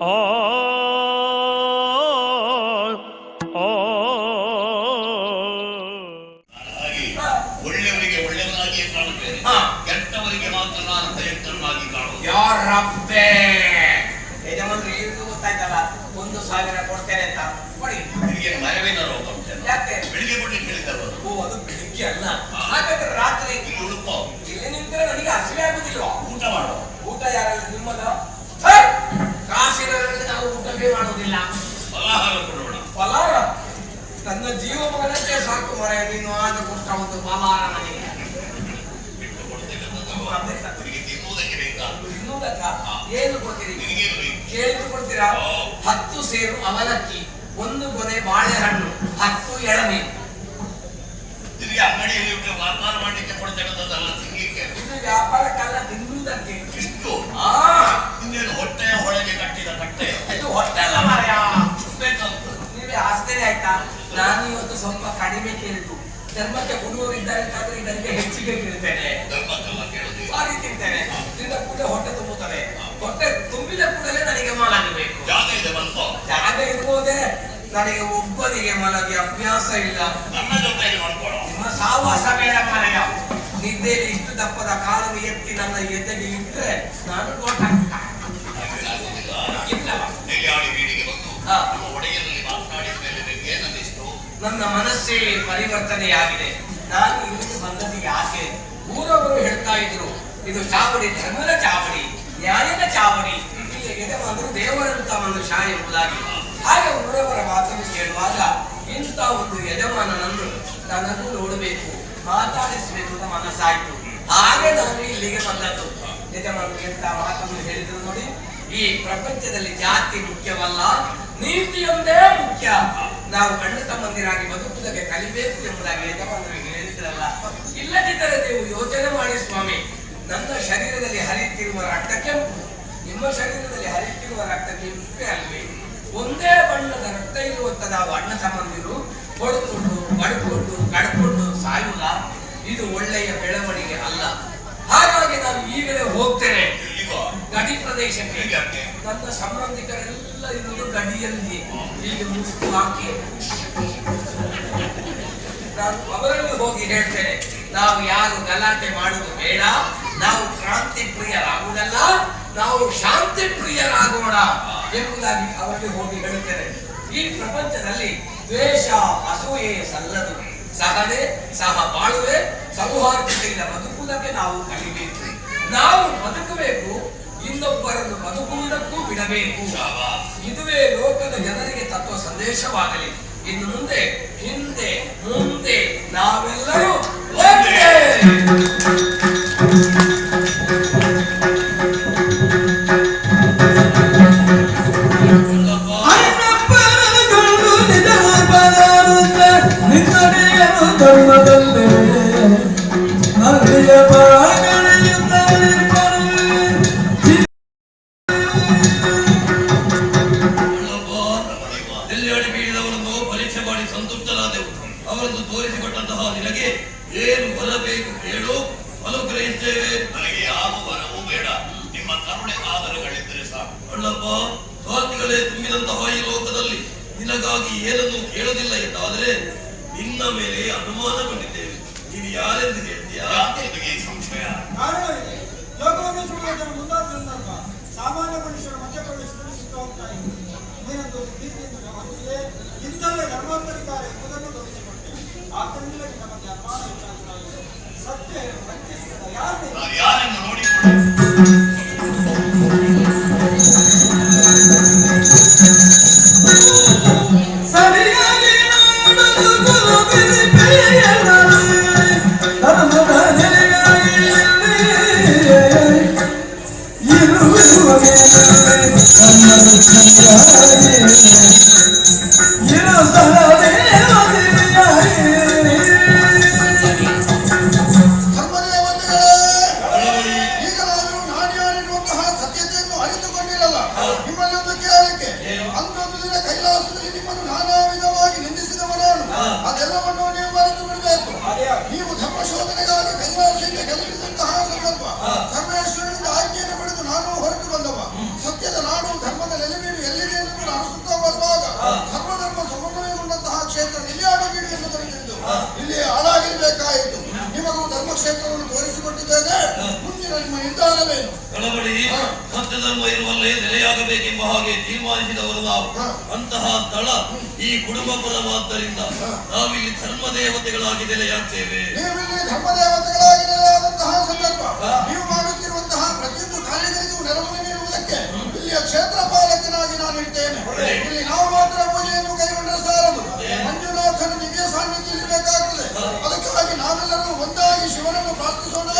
ಆ ಆ ಹಾಗೆ ಒಳ್ಳೆಯವರಿಗೆ ಒಳ್ಳೆಯವನಾಗಿಯೇ ಕಾಣುತ್ತೇನೆ. ಹಾ. ಕೆಟ್ಟವರಿಗೆ ಮಾತ್ರ ನಾನು ಭಯಂಕರನಾಗಿ ಯಾರ ಯಾರಪ್ಪೆ. ಯಜಮಾನ್ರಿ ಇದು ಗೊತ್ತಾಯ್ತಲ್ಲ? ಒಂದು ಸಾವಿರ ಕೊಡ್ತೇನೆ ಅಂತ. ಕೊಡಿ. ನಿನಗೆ ಮರವಿನ ರೋಗ? ಯಾಕೆ? ಬೆಳಿಗ್ಗೆ ಕೊಡ್ಲಿಕ್ಕೆ ಹೇಳಿದ್ದಲ್ಲ ಓ ಅದು ಬೆಳಿಗ್ಗೆ ಅಲ್ಲ. ಹಾಗಾದ್ರೆ ರಾತ್ರಿ ಇಲ್ಲಿ ಉಳುಕೋ ಇಲ್ಲಿ ನಿಂತರೆ ನನಗೆ ಹಸಿವೆ ಆಗುದಿಲ್ವಾ? ಊಟ ಮಾಡೋ ಊಟ ಯಾರು ನಿಮ್ಮದ? ಮಾಡುವುದಿಲ್ಲ ಫಲಾಹಾರ ಕೊಡೋಣ. ಫಲಾರ ನನ್ನ ಜೀವ ಮಗನಕ್ಕೆ ಸಾಕು ಮರ ನೀನು ಆದ ಕೊಟ್ಟ ಒಂದು ಫಲಾರ ನನಗೆ ತಿನ್ನುವುದಕ್ಕೆ ಏನು ಕೊಡ್ತೀರಿ? ಕೇಳಿ ಕೊಡ್ತೀರಾ? ಹತ್ತು ಸೇರು ಅವಲಕ್ಕಿ ಒಂದು ಗೊನೆ ಬಾಳೆಹಣ್ಣು ಹತ್ತು ಎಳನೀರು ತಿರುಗಿ ಅಂಗಡಿಯಲ್ಲಿ ವ್ಯಾಪಾರ ಮಾಡಲಿಕ್ಕೆ ಕೊಡ್ತೇನೆ ಇವತ್ತು ಸ್ವಲ್ಪ ಕಡಿಮೆ ಕೇಳಿತು. ಧರ್ಮಕ್ಕೆ ಹುಡುಗರು ಇದ್ದಾರೆ ಅಂತಾದ್ರೆ ಇದಕ್ಕೆ ಹೆಚ್ಚಿಗೆ ಕೇಳ್ತೇನೆ. ಸಾರಿ ತಿಂತೇನೆ ತಿಂದ ಕೂಡಲೇ ಹೊಟ್ಟೆ ತುಂಬುತ್ತದೆ. ಹೊಟ್ಟೆ ತುಂಬಿದ ಕೂಡಲೇ ನನಗೆ ಮಲಗಬೇಕು. ಜಾಗ ಇರ್ಬೋದೇ ನನಗೆ ಒಬ್ಬನಿಗೆ ಮಲಗಿ ಅಭ್ಯಾಸ ಇಲ್ಲ. ನಿಮ್ಮ ಸಾವಾಸ ಬೇಡ ಮಾರಾಯ ನಿದ್ದೆಯಲ್ಲಿ ಇಷ್ಟು ದಪ್ಪದ ಕಾಲನ್ನು ಎತ್ತಿ ನನ್ನ ಎದೆಗೆ ಇಟ್ಟರೆ ನಾನು ನೋಟ ನನ್ನ ಮನಸ್ಸೇ ಪರಿವರ್ತನೆಯಾಗಿದೆ. ನಾನು ಇಲ್ಲಿ ಬಂದದ್ದು ಯಾಕೆ? ಊರವರು ಹೇಳ್ತಾ ಇದ್ರು, ಇದು ಚಾವಡಿ, ಧರ್ಮದ ಚಾವಡಿ, ನ್ಯಾಯದ ಚಾವಡಿ. ಇಲ್ಲಿ ಯಜಮಾನರು ದೇವರಂತ ಒಂದು ಶಾ ಎಂಬುದಾಗಿ. ಹಾಗೆ ಊರವರ ಮಾತನ್ನು ಕೇಳುವಾಗ ಇಂಥ ಒಂದು ಯಜಮಾನನನ್ನು ನನ್ನನ್ನು ನೋಡಬೇಕು, ಮಾತಾಡಿಸಬೇಕು ಅಂತ ಮನಸ್ಸಾಯಿತು. ಹಾಗೆ ನಾನು ಇಲ್ಲಿಗೆ ಬಂದದ್ದು. ಯಜಮಾನರು ಎಂತ ಮಾತನ್ನು ಹೇಳಿದ್ರು ನೋಡಿ, ಈ ಪ್ರಪಂಚದಲ್ಲಿ ಜಾತಿ ಮುಖ್ಯವಲ್ಲ, ನೀತಿಯೊಂದೇ ಮುಖ್ಯ. ನಾವು ಅಣ್ಣ ತಮ್ಮಂದಿರಾಗಿ ಬದುಕುವುದಕ್ಕೆ ಕಲಿಬೇಕು ಎಂಬುದಾಗಿ ಯಜಮಾನರಿಗೆ ಹೇಳಿದ್ರಲ್ಲ. ಇಲ್ಲದಿದ್ದರೆ ನೀವು ಯೋಚನೆ ಮಾಡಿ ಸ್ವಾಮಿ. ನನ್ನ ಶರೀರದಲ್ಲಿ ಹರಿಯುತ್ತಿರುವ ರಕ್ತ ಕೆಂಪು. ನಿಮ್ಮ ಶರೀರದಲ್ಲಿ ಹರಿಯುತ್ತಿರುವ ರಕ್ತ ಕೆಂಪೇ ಅಲ್ವೇ? ಒಂದೇ ಬಣ್ಣದ ರಕ್ತ ಇರುವಂತ ನಾವು ಅಣ್ಣ ತಮ್ಮಂದಿರು ಹೊಡೆದುಕೊಂಡು ಬಡ್ಕೊಂಡು ಕಡ್ಕೊಂಡು ಸಾಯುವುದ? ಇದು ಒಳ್ಳೆಯ ಬೆಳವಣಿಗೆ ಅಲ್ಲ. ಹಾಗಾಗಿ ನಾನು ಈಗಲೇ ಹೋಗ್ತೇನೆ. ಗಡಿ ಪ್ರದೇಶಕ್ಕೆ. ನನ್ನ ಸಂಬಂಧಿಕರೆಲ್ಲ ಇರುವುದು ಗಡಿಯಲ್ಲಿ ಹೀಗೆ ಮುಸ್ಕು ಹಾಕಿ. ನಾನು ಅವರಲ್ಲಿ ಹೋಗಿ ಹೇಳ್ತೇನೆ, ನಾವು ಯಾರು ಗಲಾಟೆ ಮಾಡುವುದು ಬೇಡ, ನಾವು ಕ್ರಾಂತಿ ಪ್ರಿಯರಾಗುವುದಲ್ಲ ನಾವು ಶಾಂತಿ ಪ್ರಿಯರಾಗೋಣ ಎಂಬುದಾಗಿ ಅವರಲ್ಲಿ ಹೋಗಿ ಹೇಳುತ್ತೇನೆ ಈ ಪ್ರಪಂಚದಲ್ಲಿ ದ್ವೇಷ, ಅಸೂಯೆ ಸಲ್ಲದು. ಸಹನೆ ಸಹ ಬಾಳುವೆ ಸೌಹಾರ್ದತೆಯಿಂದ ಬದುಕುವುದಕ್ಕೆ ನಾವು ಕಲಿಬೇಕು. ನಾವು ಬದುಕಬೇಕು ಇನ್ನೊಬ್ಬರನ್ನು ಬದುಕುವುದಕ್ಕೂ ಬಿಡಬೇಕು. ಇದುವೇ ಲೋಕದ ಜನರಿಗೆ ತತ್ವ ಸಂದೇಶವಾಗಲಿ ಇನ್ನು ಮುಂದೆ ಹಿಂದೆ ಏನು ಬರಬೇಕು ಹೇಳು. ಅನುಗ್ರಹಿಸುತ್ತೇವೆ ನನಗೆ ಯಾವ ವರವೂ ಬೇಡ. ನಿಮ್ಮ ಕರುಣೆ ಆದರಗಳಿದ್ದರೆ ಸಾಕು. ಅಣ್ಣಪ್ಪ ಸ್ವಾತಿಗಳೇ ತುಂಬಿದಂತಹ ಈ ಲೋಕದಲ್ಲಿ ನಿನಗಾಗಿ ಏನನ್ನು ಕೇಳುವುದಿಲ್ಲ ಎಂದಾದರೆ ನಿನ್ನ ಮೇಲೆ ಅನುಮಾನಗೊಂಡಿದ್ದೇವೆ. ನೀನು ಯಾರೆಂದು ಹೇಳ್ತೀಯಾ? ನಿಮಗೆ ಸಂಶಯ? ಕಾರಣವಿದೆ ಲೋಕವನ್ನು ಸುಡುವುದರ ಮುಂದಾದ ಸಂದರ್ಭ ಸಾಮಾನ್ಯ ಮನುಷ್ಯರು ಮಧ್ಯಪ್ರವೇಶದಲ್ಲಿ ಸುತ್ತ ಹೋಗ್ತಾ ಇದ್ದಾರೆ ನೀನೊಂದು ಪ್ರೀತಿಯಿಂದ ಹೊಂದಿದೆ ಇಂಥಲ್ಲೇ ಧರ್ಮಾಂತರಿಕಾರ ಎಂಬುದನ್ನು ಆದ್ದರಿಂದ ನಮಗೆ ಅನುಮಾನ ಸತ್ಯ ಯಾರೇ ಅಂದೊಂದು ದಿನ ಕೈಲಾಸದಲ್ಲಿ ನಿಮ್ಮನ್ನು ನಾನಾ ವಿಧವಾಗಿ ನಿಂದಿಸಿದವ ನಾನು ಅದೆಲ್ಲವನ್ನು ನೀವು ಮರೆತು ಬಿಡಬೇಕು. ನೀವು ಧರ್ಮ ಶೋಧನೆಗಾಗಿ ಕೈಲಾಸಕ್ಕೆ ಕಲಿಸಿದಂತಹ ಸಂದರ್ಭ. ಸರ್ವೇಶ್ವರನಿಂದ ಆಜ್ಞೆಯನ್ನು ಪಡೆದು ನಾನು ಹೊರಟು ಬಂದವ. ಸತ್ಯದ ನಾಡು ಧರ್ಮದ ನೆಲೆಮೀಡು ಎಲ್ಲಿದೆ ಎಂದು ಅನಿಸುತ್ತಾ ಬರುವಾಗ ಸರ್ವಧರ್ಮ ಸಮನ್ವಯಗೊಂಡಂತಹ ಕ್ಷೇತ್ರ ನಿಲ್ಲಿಯಾಡಬೇಡಿ ಎಂದು ತಿಳಿದಿದ್ದು ಇಲ್ಲಿ ಹಾಳಾಗಿರಬೇಕಾಯಿತು. ನಿಮಗೂ ಧರ್ಮಕ್ಷೇತ್ರವನ್ನು ತೋರಿಸಿಕೊಟ್ಟಿದ್ದೇನೆ. ಮುಂದಿನ ನಿಮ್ಮ ನಿರ್ಧಾರವೇನು? ಒಳಗಡೆ ಸತ್ಯ ಧರ್ಮ ಇರುವಲ್ಲೇ ನೆಲೆಯಾಗಬೇಕೆಂಬ ಹಾಗೆ ತೀರ್ಮಾನಿಸಿದವರು ನಾವು. ಅಂತಹ ಸ್ಥಳ ಈ ಕುಟುಂಬ ಪರವಾದ್ದರಿಂದ ನಾವಿಲ್ಲಿ ಧರ್ಮ ದೇವತೆಗಳಾಗಿ ನೆಲೆಯಾಗ್ತೇವೆ. ನೀವಿಲ್ಲಿ ಧರ್ಮ ದೇವತೆಗಳಾಗಿ ನೆಲೆಯಾದಂತಹ ಸಂದರ್ಭ. ನೀವು ಮಾಡುತ್ತಿರುವಂತಹ ಪ್ರತಿಯೊಂದು ಕಾರ್ಯಗಳಿಗೂ ನೆರವು ನೀಡುವುದಕ್ಕೆ ಇಲ್ಲಿಯ ಕ್ಷೇತ್ರ ಪಾಲಕನಾಗಿ ನಾನು ಇದ್ದೇನೆ ಇಲ್ಲಿ ನಾವು ಮಾತ್ರ ಪೂಜೆಯನ್ನು ಕೈಗೊಂಡ ಸಾಲದು. ಮಂಜುನಾಥನ ದಿವ್ಯ ಸಾನ್ನಿಧ್ಯ ಇರಬೇಕಾಗುತ್ತದೆ ಅದಕ್ಕಾಗಿ ಒಂದಾಗಿ ಶಿವನನ್ನು ಪ್ರಾರ್ಥಿಸೋಣ.